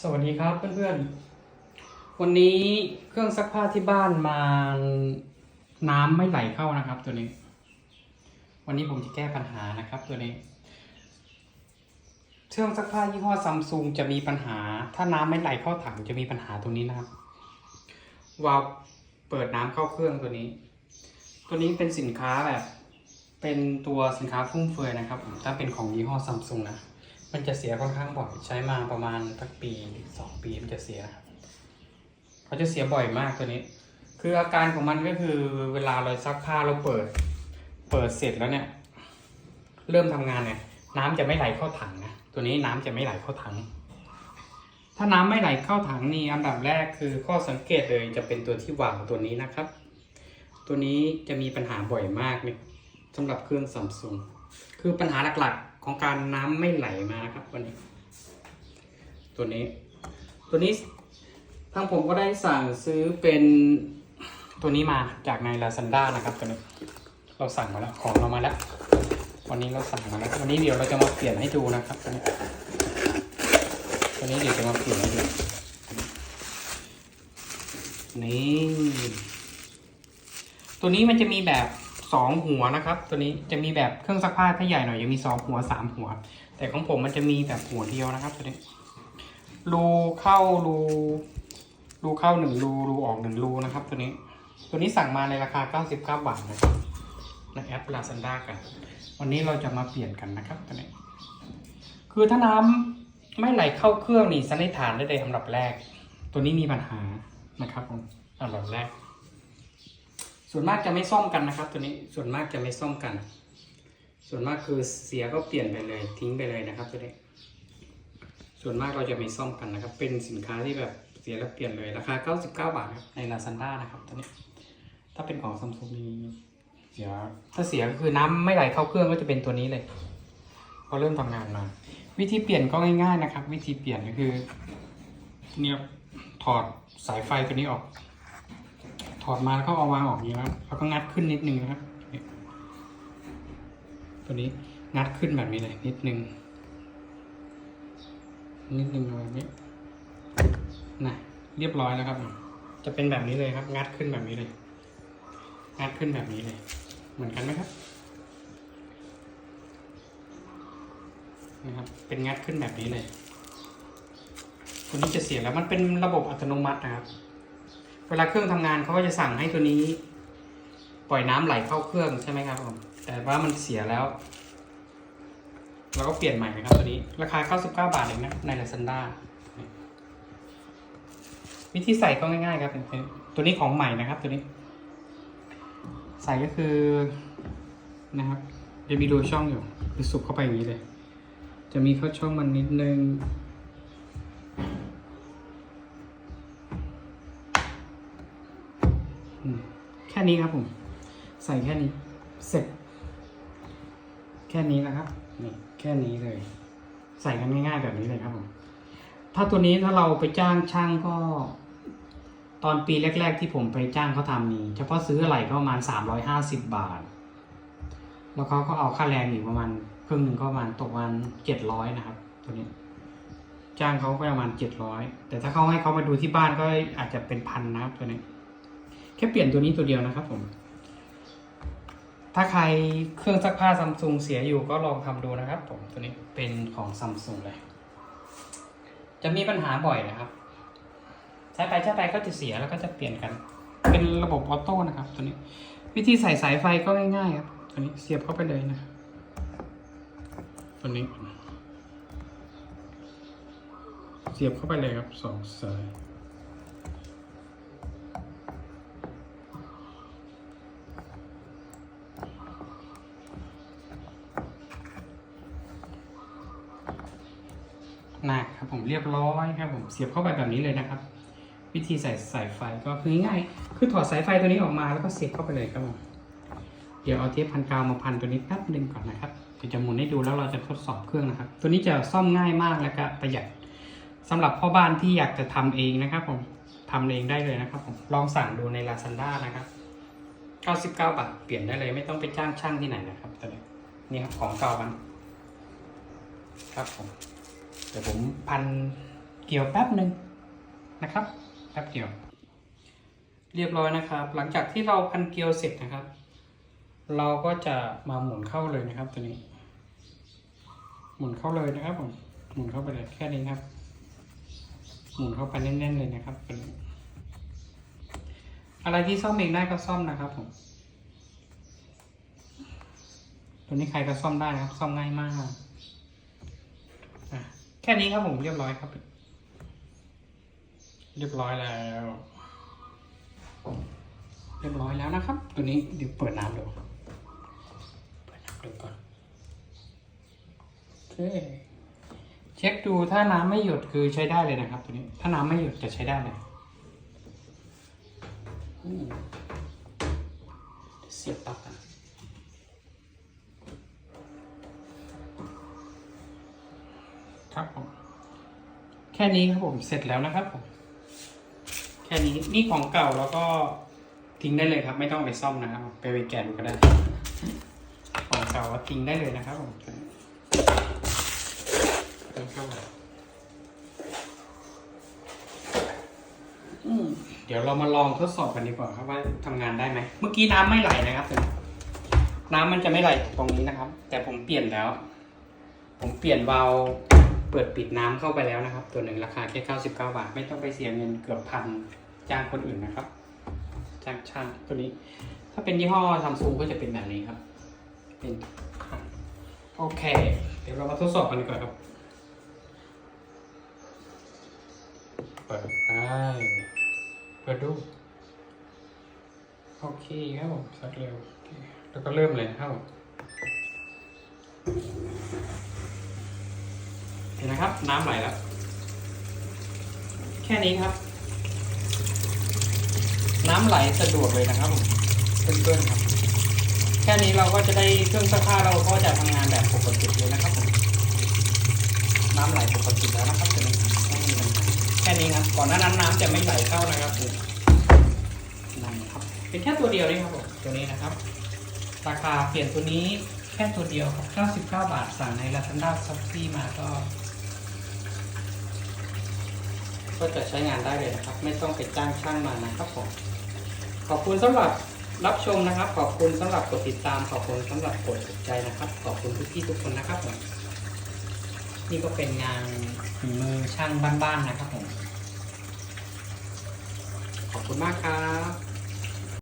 สวัสดีครับเพื่อนๆ วันนี้เครื่องซักผ้าที่บ้านมาน้ำไม่ไหลเข้านะครับ ตัวนี้ วันนี้ผมจะแก้ปัญหานะครับ ตัวนี้ เครื่องซักผ้ายี่ห้อซัมซุงจะมีปัญหา ถ้าน้ำไม่ไหลเข้าถังจะมีปัญหาตรงนี้นะครับวาล์วเปิดน้ำเข้าเครื่องตัวนี้ ตัวนี้เป็นสินค้าแบบ เป็นตัวสินค้าฟุ่มเฟือยนะครับ ถ้าเป็นของยี่ห้อซัมซุงนะ มันจะเสียค่อนข้างบ่อยใช้มาประมาณสักปีสองปีมันจะเสียครับเขาจะเสียบ่อยมากตัวนี้ คืออาการของมันก็คือเวลาเราซักผ้าเราเปิด เปิดเสร็จแล้วเนี่ย เริ่มทำงานเนี่ย น้ำจะไม่ไหลเข้าถังนะตัวนี้น้ำจะไม่ไหลเข้าถัง ถ้าน้ำไม่ไหลเข้าถังนี่อันดับแรกคือข้อสังเกตเลยจะเป็นตัวที่วางตัวนี้นะครับ ตัวนี้จะมีปัญหาบ่อยมากเลยสำหรับเครื่องซัมซุงคือปัญหาหลักๆ ของการน้ำไม่ไหลมานะครับ วันนี้ ตัวนี้ ตัวนี้ทางผมก็ได้สั่งซื้อเป็นตัวนี้มาจากใน Lazada นะครับตัวนี้เราสั่งมาแล้วของเรามาแล้ว วันนี้เราสั่งมาแล้ววันนี้เดี๋ยวเราจะมาเปลี่ยนให้ดูนะครับตัวนี้ตัวนี้เดี๋ยวจะมาเปลี่ยนให้ดูนี่ตัวนี้มันจะมีแบบ สองหัวนะครับ ตัวนี้จะมีแบบเครื่องซักผ้าถ้าใหญ่หน่อยจะมีสองหัวสามหัว แต่ของผมมันจะมีแบบหัวเดียวนะครับตัวนี้รูเข้ารูรูเข้าหนึ่งรูรูออกหนึ่งรูนะครับ ตัวนี้ ตัวนี้สั่งมาในราคา 99 บาทนะครับในแอป Lazada กัน วันนี้เราจะมาเปลี่ยนกันนะครับตัวนี้ คือถ้าน้ำไม่ไหลเข้าเครื่องนี่สันนิษฐานได้เลยอันดับแรก ตัวนี้มีปัญหานะครับผมอันดับแรก ส่วนมากจะไม่ซ่อมกันนะครับ ตัวนี้ส่วนมากจะไม่ซ่อมกัน ส่วนมากคือเสียก็เปลี่ยนไปเลยทิ้งไปเลยนะครับ ตัวนี้ ส่วนมากเราจะไม่ซ่อมกันนะครับ เป็นสินค้าที่แบบเสียแล้วเปลี่ยนเลยราคา 99 บาทครับใน Lazada นะครับตัวนี้ ถ้าเป็นของซัมซุงนี่เสียถ้าเสียก็คือน้ำไม่ไหลเข้าเครื่องก็จะเป็นตัวนี้เลยพอเริ่มทำงานมา วิธีเปลี่ยนก็ง่าย ๆนะครับ วิธีเปลี่ยนก็คือ เนี่ยถอดสายไฟตัวนี้ออก ถอดมาแล้วก็เอาวางออกนี้นะครับแล้วก็งัดขึ้นนิดนึงนะครับนี่ตัวนี้งัดขึ้นแบบนี้เลยนิดนึง นิดนึงแบบนี้นะเรียบร้อยแล้วครับ จะเป็นแบบนี้เลยครับ งัดขึ้นแบบนี้เลย งัดขึ้นแบบนี้เลย เหมือนกันไหมครับนะครับ เป็นงัดขึ้นแบบนี้เลยตัวนี้จะเสียแล้วมันเป็นระบบอัตโนมัตินะครับ เวลาเครื่องทำงานเขาก็จะสั่งให้ตัวนี้ ปล่อยน้ำไหลเข้าเครื่องใช่ไหมครับผมแต่ว่ามันเสียแล้วเราก็เปลี่ยนใหม่นะครับตัวนี้ ราคา 99 บาทเองนะใน Lazada วิธีใส่ก็ง่ายๆครับตัวนี้ของใหม่นะครับตัวนี้ ใส่ก็คือนะครับจะมีรูช่องอยู่คือสุกเข้าไปอย่างนี้เลย จะมีเข้าช่องมันนิดนึง นี้ครับผม ใส่แค่นี้ เสร็จ แค่นี้นะครับ นี่แค่นี้เลย ใส่กันง่ายๆแบบนี้เลยครับผม ถ้าตัวนี้ถ้าเราไปจ้างช่างก็ ตอนปีแรก ๆ ที่ผมไปจ้างเขาทำนี่ เฉพาะซื้ออะไรก็ประมาณสามร้อยห้าสิบบาท แล้วเขาก็เอาค่าแรงอีกประมาณครึ่งหนึ่งก็ประมาณตกวันเจ็ดร้อยนะครับ ตัวนี้จ้างเขาก็ประมาณเจ็ดร้อยแต่ถ้าเขาให้เขามาดูที่บ้านก็อาจจะเป็นพันนะครับตัวนี้ ค่เปลี่ยนตัวนี้ตัวเดียวนะครับผม ถ้าใครเครื่องซักผ้าซัมซุงเสียอยู่ก็ลองทำดูนะครับ ผมตัวนี้เป็นของซัมซุงเลย จะมีปัญหาบ่อยนะครับ ใช้ไปใช้ไปก็จะเสียแล้วก็จะเปลี่ยนกัน เป็นระบบออโต้นะครับ ตัวนี้ วิธีใส่สายไฟก็ง่ายๆครับ ตัวนี้เสียบเข้าไปเลยนะ ตัวนี้ เสียบเข้าไปเลยครับสองสาย นะครับผมเรียบร้อยครับผมเสียบเข้าไปแบบนี้เลยนะครับ วิธีใส่สายไฟก็คือง่ายคือถอดสายไฟตัวนี้ออกมาแล้วก็เสียบเข้าไปเลยครับผมเดี๋ยวเอาเทปพันกาวมาพันตัวนี้แป๊บหนึงก่อนนะครับเดี๋ยวจะหมุนให้ดูแล้วเราจะทดสอบเครื่องนะครับ ตัวนี้จะซ่อมง่ายมากและก็ประหยัดสำหรับพ่อบ้านที่อยากจะทำเองนะครับผมทำเองได้เลยนะครับผมลองสั่งดูใน Lazada นะครับ 99 บาทเปลี่ยนได้เลยไม่ต้องไปจ้างช่างที่ไหนนะครับตัวนี้นี่ครับของเก่ามันครับผม เดี๋ยวผมพันเกี่ยวแป๊บหนึ่งนะครับแป๊บเดียว เรียบร้อยนะครับ หลังจากที่เราพันเกลียวเสร็จนะครับ เราก็จะมาหมุนเข้าเลยนะครับ ตัวนี้ หมุนเข้าเลยนะครับผมหมุนเข้าไปเลยแค่นี้ครับ หมุนเข้าไปแน่นๆเลยนะครับตัวนี้อะไรที่ซ่อมเองได้ก็ซ่อมนะครับผมตัวนี้ใครก็ซ่อมได้นะครับ ซ่อมง่ายมาก แค่นี้ครับผมเรียบร้อยครับ เรียบร้อยแล้ว เรียบร้อยแล้วนะครับ ตัวนี้เดี๋ยวเปิดน้ำดูเปิดน้ำดูก่อนโอเคเช็คดูถ้าน้ำไม่หยดคือใช้ได้เลยนะครับ ตัวนี้ ถ้าน้ำไม่หยดจะใช้ได้เลยเสียบปลั๊ก ครับผมแค่นี้ครับผมเสร็จแล้วนะครับผมแค่นี้นี่ของเก่าแล้วก็ทิ้งได้เลยครับ ไม่ต้องไปซ่อมนะครับไปไว้แกนก็ได้ ของเก่าก็ทิ้งได้เลยนะครับผมแล้วก็อืมเดี๋ยวเรามาลองทดสอบกันดีกว่าครับว่าทำงานได้ไหมเมื่อกี้น้ำไม่ไหลนะครับตัวนี้น้ำมันจะไม่ไหลตรงนี้นะครับ แต่ผมเปลี่ยนแล้ว ผมเปลี่ยนวาล์ว เปิดปิดน้ำเข้าไปแล้วนะครับ ตัวหนึ่งราคาแค่ 99 บาท ไม่ต้องไปเสียเงินเกือบพันจ้างคนอื่นนะครับจ้างช่างตัวนี้ ถ้าเป็นยี่ห้อซัมซุงก็จะเป็นแบบนี้ครับ เป็นโอเค เดี๋ยวเรามาทดสอบกันดีกว่าครับเปิดได้เปิดดูโอเคครับผมสักเร็วแล้วก็เริ่มเลยนะครับ ห็นนะครับ น้ำไหลแล้ว แค่นี้ครับ น้ำไหลสะดวกเลยนะครับผมเพื่อนๆครับ แค่นี้เราก็จะได้เครื่องซักผ้าเราก็จะทำงานแบบปกติเลยนะครับผมน้ำไหลปกติแล้วนะครับตัวนี้ไม่มีปัญหาแค่นี้ครับ ก่อนหน้านั้นน้ำจะไม่ไหลเข้านะครับผมนั่นครับ เป็นแค่ตัวเดียวนี่ครับผมตัวนี้นะครับ ราคาเปลี่ยนตัวนี้แค่ตัวเดียวครับ 99 บาท สั่งใน Lazada s h o p e e มาก็ ก็จะใช้งานได้เลยนะครับ ไม่ต้องไปจ้างช่างมานะครับผมขอบคุณสำหรับรับชมนะครับ ขอบคุณสำหรับกดติดตาม ขอบคุณสำหรับกดถูกใจนะครับ ขอบคุณทุกที่ทุกคนนะครับผมนี่ก็เป็นงานมือช่างบ้านๆนะครับผมขอบคุณมากครับ